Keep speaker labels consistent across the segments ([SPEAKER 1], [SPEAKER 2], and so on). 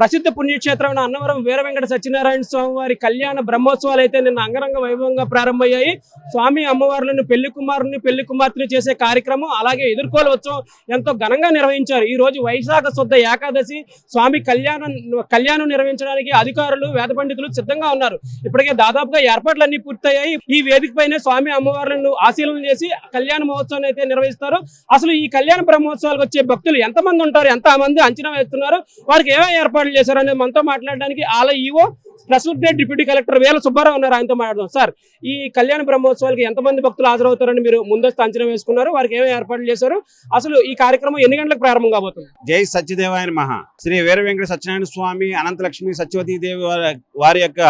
[SPEAKER 1] ప్రసిద్ధ పుణ్యక్షేత్రమైన అన్నవరం వీర వెంకట సత్యనారాయణ స్వామి వారి కళ్యాణ బ్రహ్మోత్సవాలు అయితే నిన్న అంగరంగ వైభవంగా ప్రారంభమయ్యాయి. స్వామి అమ్మవార్లను పెళ్ళి కుమారుని పెళ్ళి కుమార్తెని చేసే కార్యక్రమం అలాగే ఎదుర్కోలు ఉత్సవం ఎంతో ఘనంగా నిర్వహించారు. ఈ రోజు వైశాఖ శుద్ధ ఏకాదశి. స్వామి కళ్యాణం కళ్యాణం నిర్వహించడానికి అధికారులు వేద పండితులు సిద్ధంగా ఉన్నారు. ఇప్పటికే దాదాపుగా ఏర్పాట్లన్నీ పూర్తయ్యాయి. ఈ వేదిక పైన స్వామి అమ్మవార్లను ఆశీలన చేసి కళ్యాణ మహోత్సవం అయితే నిర్వహిస్తారు. అసలు ఈ కళ్యాణ బ్రహ్మోత్సవాలకు వచ్చే భక్తులు ఎంతమంది ఉంటారు? ఎంత మంది అంచనా వేస్తున్నారు? వారికి ఏమేమి ఏర్పాట్లు చేశారనేది మనతో మాట్లాడడానికి ఆలయ EO special grade deputy collector వేల సుబ్బారావు ఉన్నారు. ఆయనతో మాట్లాడదాం. సార్ ఈ కళ్యాణ బ్రహ్మోత్సవాలకి ఎంతమంది భక్తులు హాజరవుతారని మీరు ముందస్తు అంచనా వేసుకున్నారు. వారికి ఏమేమి ఏర్పాట్లు చేశారు? అసలు ఈ కార్యక్రమం ఎన్ని గంటలకు ప్రారంభం కాబోతుంది?
[SPEAKER 2] జై సత్యదేవాయన మహా శ్రీ వీర వెంకట సత్యనారాయణ స్వామి అనంతలక్ష్మి సత్యవతీ దేవి వారి యొక్క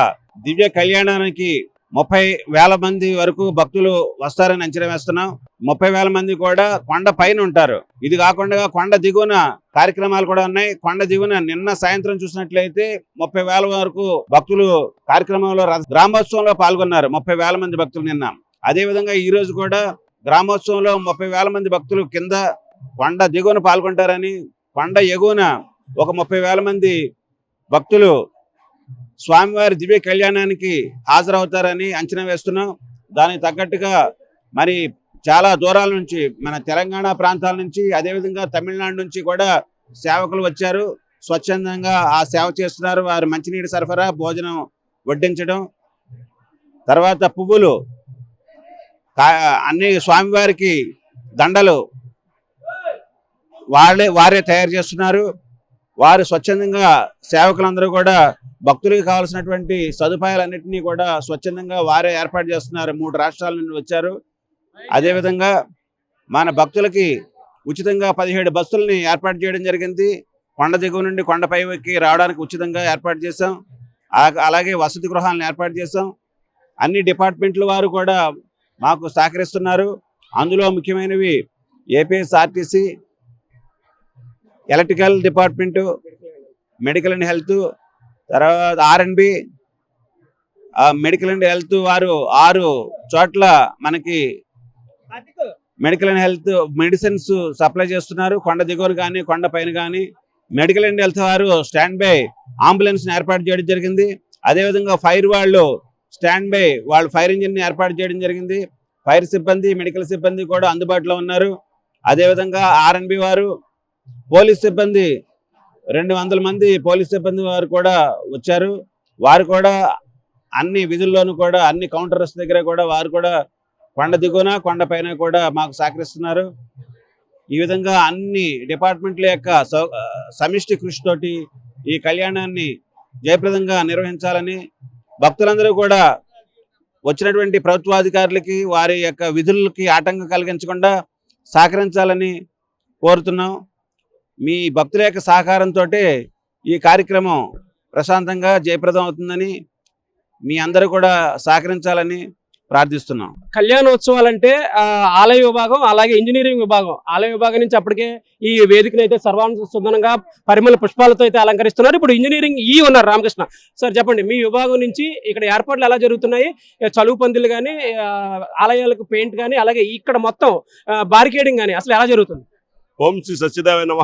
[SPEAKER 2] దివ్య కళ్యాణానికి ముప్పై వేల మంది వరకు భక్తులు వస్తారని అంచనా వేస్తున్నాం. ముప్పై వేల మంది కూడా కొండ పైన ఉంటారు. ఇది కాకుండా కొండ దిగువన కార్యక్రమాలు కూడా ఉన్నాయి. కొండ దిగువన నిన్న సాయంత్రం చూసినట్లయితే ముప్పై వేల వరకు భక్తులు కార్యక్రమంలో గ్రామోత్సవంలో పాల్గొన్నారు ముప్పై వేల మంది భక్తులు నిన్న. అదే విధంగా ఈ రోజు కూడా గ్రామోత్సవంలో ముప్పై వేల మంది భక్తులు కింద కొండ దిగువన పాల్గొంటారని కొండ ఎగువన ఒక ముప్పై వేల మంది భక్తులు స్వామివారి దివ్య కళ్యాణానికి హాజరవుతారని అంచనా వేస్తున్నాం. దానికి తగ్గట్టుగా మరి చాలా దూరాల నుంచి మన తెలంగాణ ప్రాంతాల నుంచి అదేవిధంగా తమిళనాడు నుంచి కూడా సేవకులు వచ్చారు. స్వచ్ఛందంగా ఆ సేవ చేస్తున్నారు. వారు మంచినీటి సరఫరా భోజనం వడ్డించడం. తర్వాత పువ్వులు. అన్ని స్వామివారికి దండలు. వాళ్ళే వారే తయారు చేస్తున్నారు. వారు స్వచ్ఛందంగా సేవకులందరూ కూడా భక్తులకు కావాల్సినటువంటి సదుపాయాలన్నింటినీ కూడా స్వచ్ఛందంగా వారే ఏర్పాటు చేస్తున్నారు. మూడు రాష్ట్రాల నుండి వచ్చారు. అదేవిధంగా మన భక్తులకి ఉచితంగా పదిహేడు బస్సులని ఏర్పాటు చేయడం జరిగింది. కొండ దిగువ నుండి కొండపైకి రావడానికి ఉచితంగా ఏర్పాటు చేశాం. అలాగే వసతి గృహాలను ఏర్పాటు చేశాం. అన్ని డిపార్ట్మెంట్ల వారు కూడా మాకు సహకరిస్తున్నారు. అందులో ముఖ్యమైనవి APSRTC electrical department medical and health తర్వాత R and B medical and health వారు ఆరు చోట్ల మనకి medical and health medicines supply చేస్తున్నారు. కొండ దిగువన కానీ కొండ పైన కానీ మెడికల్ అండ్ హెల్త్ వారు స్టాండ్ బై అంబులెన్స్ ఏర్పాటు చేయడం జరిగింది. అదేవిధంగా ఫైర్ వాళ్ళు స్టాండ్ బై వాళ్ళు ఫైర్ ఇంజిన్ని ఏర్పాటు చేయడం జరిగింది. ఫైర్ సిబ్బంది మెడికల్ సిబ్బంది కూడా అందుబాటులో ఉన్నారు. అదేవిధంగా ఆర్ఎన్బి వారు పోలీస్ సిబ్బంది రెండు వందల మంది పోలీస్ సిబ్బంది వారు కూడా వచ్చారు. వారు కూడా అన్ని విధుల్లోనూ కూడా అన్ని కౌంటర్స్ దగ్గర కూడా వారు కూడా కొండ దిగువన కొండ పైన కూడా మాకు సహకరిస్తున్నారు. ఈ విధంగా అన్ని డిపార్ట్మెంట్ల యొక్క సౌ- సమిష్టి కృషితోటి ఈ కళ్యాణాన్ని జయప్రదంగా నిర్వహించాలని భక్తులందరూ కూడా వచ్చినటువంటి ప్రభుత్వాధికారులకి వారి యొక్క విధులకి ఆటంకం కలిగించకుండా సహకరించాలని కోరుతున్నాం. మీ భక్తుల యొక్క సహకారంతో ఈ కార్యక్రమం ప్రశాంతంగా జయప్రదం అవుతుందని మీ అందరూ కూడా సహకరించాలని ప్రార్థిస్తున్నాం.
[SPEAKER 1] కళ్యాణోత్సవాలు అంటే ఆలయ విభాగం అలాగే ఇంజనీరింగ్ విభాగం. ఆలయ విభాగం నుంచి అప్పటికే ఈ వేదికను అయితే సర్వాంగ సుందరంగా పరిమళ పుష్పాలతో అయితే అలంకరిస్తున్నారు. ఇప్పుడు ఇంజనీరింగ్ ఈ ఉన్నారు రామకృష్ణ. సార్ చెప్పండి మీ విభాగం నుంచి ఇక్కడ ఏర్పాట్లు ఎలా జరుగుతున్నాయి? చలువు పందిలు కానీ ఆలయాలకు పెయింట్ కానీ అలాగే ఇక్కడ మొత్తం బారికేడింగ్ కానీ అసలు ఎలా జరుగుతుంది?
[SPEAKER 3] ఓం శ్రీ సత్యదేవాయ నమ.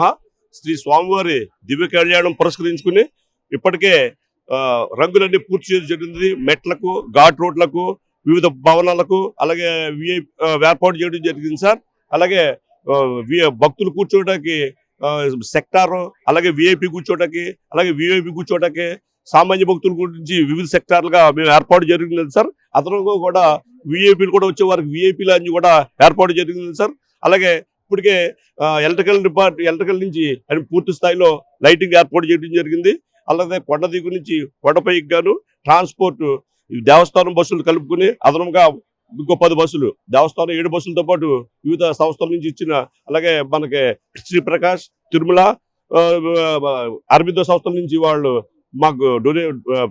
[SPEAKER 3] శ్రీ స్వామివారి దివ్య కళ్యాణం పురస్కరించుకుని ఇప్పటికే రంగులన్నీ పూర్తి చేయడం జరిగింది. మెట్లకు ఘాట్ రోడ్లకు వివిధ భవనాలకు అలాగే ఏర్పాటు చేయడం జరిగింది సార్. అలాగే వి- భక్తులు కూర్చోవడానికి సెక్టార్ అలాగే విఐపి కూర్చోవడానికి అలాగే విఐపి కూర్చోవడానికి సామాన్య భక్తుల గురించి వివిధ సెక్టార్లుగా మేము ఏర్పాటు జరిగింది సార్. అదనంగా కూడా విఐపీలు కూడా వచ్చే వారికి విఐపీలు లాంజ్ కూడా ఏర్పాటు జరిగింది సార్. అలాగే ఇప్పటికే ఎలక్ట్రికల్ డిపార్ట్ ఎలక్ట్రికల్ నుంచి అని పూర్తి స్థాయిలో లైటింగ్ ఏర్పాటు చేయడం జరిగింది. అలాగే కొండ దిగు నుంచి కొండపైకి గాను ట్రాన్స్పోర్ట్ దేవస్థానం బస్సులు కలుపుకుని అదనంగా ఇంకో పది బస్సులు దేవస్థానం ఏడు బస్సులతో పాటు వివిధ సంస్థల నుంచి ఇచ్చిన అలాగే మనకి శ్రీ ప్రకాష్ తిరుమల ఆ, అరవింద సంస్థల నుంచి వాళ్ళు మాకు డొనే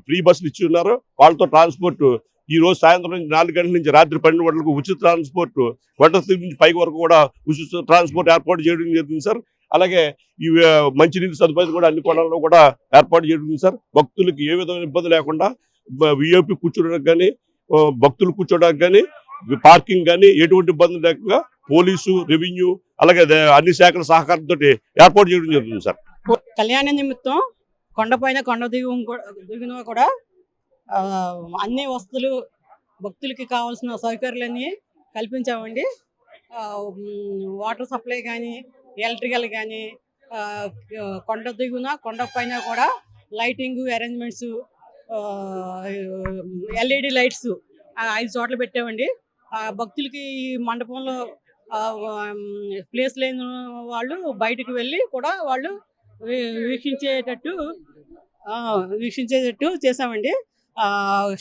[SPEAKER 3] ఫ్రీ బస్సులు ఇచ్చి ఉన్నారు. వాళ్ళతో ట్రాన్స్పోర్ట్ ఈ రోజు సాయంత్రం నుంచి నాలుగు గంటల నుంచి రాత్రి పన్నెండు గంటలకు ఉచిత ట్రాన్స్పోర్ట్ వంట నుంచి పైకి వరకు కూడా ఉచిత ట్రాన్స్పోర్ట్ ఏర్పాటు చేయడం జరిగింది సార్. అలాగే ఈ మంచినీటి సదుపాయం కూడా అన్ని కోణాల్లో కూడా ఏర్పాటు చేయడం సార్. భక్తులకు ఏ విధమైన ఇబ్బంది లేకుండా విఐపి కూర్చోడానికి కానీ భక్తులు కూర్చోడానికి కానీ పార్కింగ్ కానీ ఎటువంటి ఇబ్బంది లేకుండా పోలీసు రెవెన్యూ అలాగే అన్ని శాఖల సహకారంతో ఏర్పాటు చేయడం జరుగుతుంది సార్.
[SPEAKER 4] కళ్యాణ నిమిత్తం కొండపైన కొండ దిగు దిగున కూడా అన్ని వస్తువులు భక్తులకి కావాల్సిన సౌకర్యాలన్నీ కల్పించామండి. వాటర్ సప్లై కానీ ఎలక్ట్రికల్ కానీ ఆ, కొండ దిగున కొండ పైన కూడా లైటింగ్ అరేంజ్మెంట్స్ ఎల్ఈడి లైట్స్ ఐదు చోట్ల పెట్టామండి. ఆ భక్తులకి ఈ మండపంలో ప్లేస్ లేని వాళ్ళు బయటకు వెళ్ళి కూడా వాళ్ళు వీక్షించేటట్టు ఆ, వీక్షించేటట్టు చేసామండి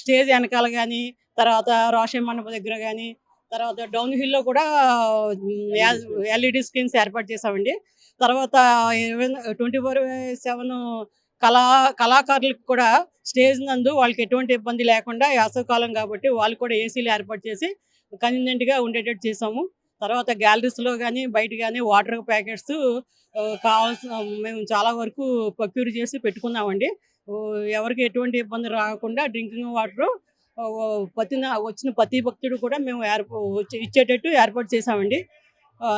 [SPEAKER 4] స్టేజ్ వెనకాల కానీ తర్వాత రోషన్ మండపం దగ్గర కానీ తర్వాత డౌన్ హిల్లో కూడా ఎల్ఈడి స్క్రీన్స్ ఏర్పాటు చేసామండి తర్వాత ట్వంటీ ఫోర్ సెవెన్ కళా కళాకారులకు కూడా స్టేజ్ నందు వాళ్ళకి ఎటువంటి ఇబ్బంది లేకుండా వేసవకాలం కాబట్టి వాళ్ళు కూడా ఏసీలు ఏర్పాటు చేసి కన్వీనియంట్గా ఉండేటట్టు చేసాము తర్వాత గ్యాలరీస్లో కానీ బయట కానీ వాటర్ ప్యాకెట్స్ కావాల్సిన మేము చాలా వరకు ప్రొక్యూర్ చేసి పెట్టుకున్నామండి. ఎవరికి ఎటువంటి ఇబ్బంది రాకుండా డ్రింకింగ్ వాటర్ ప్రతి వచ్చిన ప్రతి భక్తుడు కూడా మేము ఏర్పా ఇచ్చేటట్టు ఏర్పాటు చేసామండి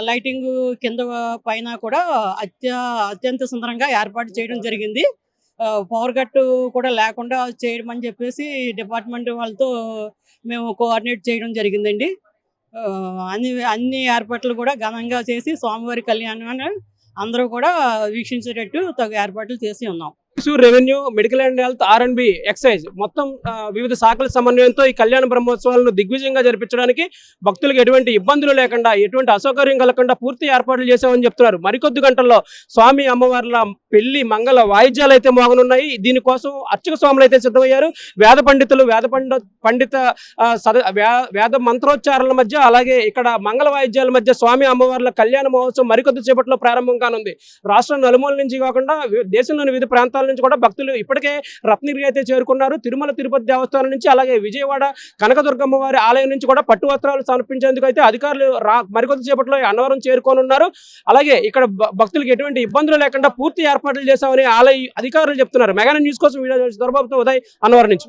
[SPEAKER 4] లైటింగ్ కింద పైన కూడా అత్య అత్యంత సుందరంగా ఏర్పాటు చేయడం జరిగింది. ఆ, పవర్ కట్ కూడా లేకుండా చేయడం అని చెప్పేసి డిపార్ట్మెంట్ వాళ్ళతో మేము కోఆర్డినేట్ చేయడం జరిగిందండి. ఆ, అన్ని అన్ని ఏర్పాట్లు కూడా ఘనంగా చేసి స్వామివారి కళ్యాణాన్ని అందరూ కూడా వీక్షించేటట్టు తగు ఏర్పాట్లు చేసి ఉన్నాం.
[SPEAKER 1] Revenue medical and health R and B excise మొత్తం వివిధ శాఖల సమన్వయంతో ఈ కళ్యాణ బ్రహ్మోత్సవాలను దిగ్విజయంగా జరిపించడానికి భక్తులకు ఎటువంటి ఇబ్బందులు లేకుండా ఎటువంటి అసౌకర్యం కలగకుండా పూర్తి ఏర్పాట్లు చేశామని చెప్తున్నారు. మరికొద్ది గంటల్లో స్వామి అమ్మవార్ల పెళ్ళి మంగళ వాయిద్యాలు అయితే మోగనున్నాయి. దీనికోసం అర్చక స్వాములు అయితే సిద్ధమయ్యారు. వేద పండితులు వేద పండ పండిత సద వేద మంత్రోచ్చారణల మధ్య అలాగే ఇక్కడ మంగళ వాయిద్యాల మధ్య స్వామి అమ్మవార్ల కళ్యాణ మహోత్సవం మరికొద్ది సేపట్లో ప్రారంభం కానుంది. రాష్ట్రం నలుమూల నుంచి కాకుండా దేశంలోని వివిధ ప్రాంతాల నుంచి కూడా భక్తులు ఇప్పటికే రత్నగిరి అయితే చేరుకున్నారు. తిరుమల తిరుపతి దేవస్థానం నుంచి అలాగే విజయవాడ కనకదుర్గమ్మ వారి ఆలయం నుంచి కూడా పట్టు వస్త్రాలు సమర్పించేందుకు అయితే అధికారులు రా మరికొద్ది అన్నవరం చేరుకోనున్నారు. అలాగే ఇక్కడ భక్తులకు ఎటువంటి ఇబ్బందులు లేకుండా పూర్తి ఏర్పాట్లు చేశామని ఆలయ అధికారులు చెప్తున్నారు. మెగా న్యూస్ కోసం వీడియో దొరబాబుతో ఉదయ్ అన్నవరం నుంచి.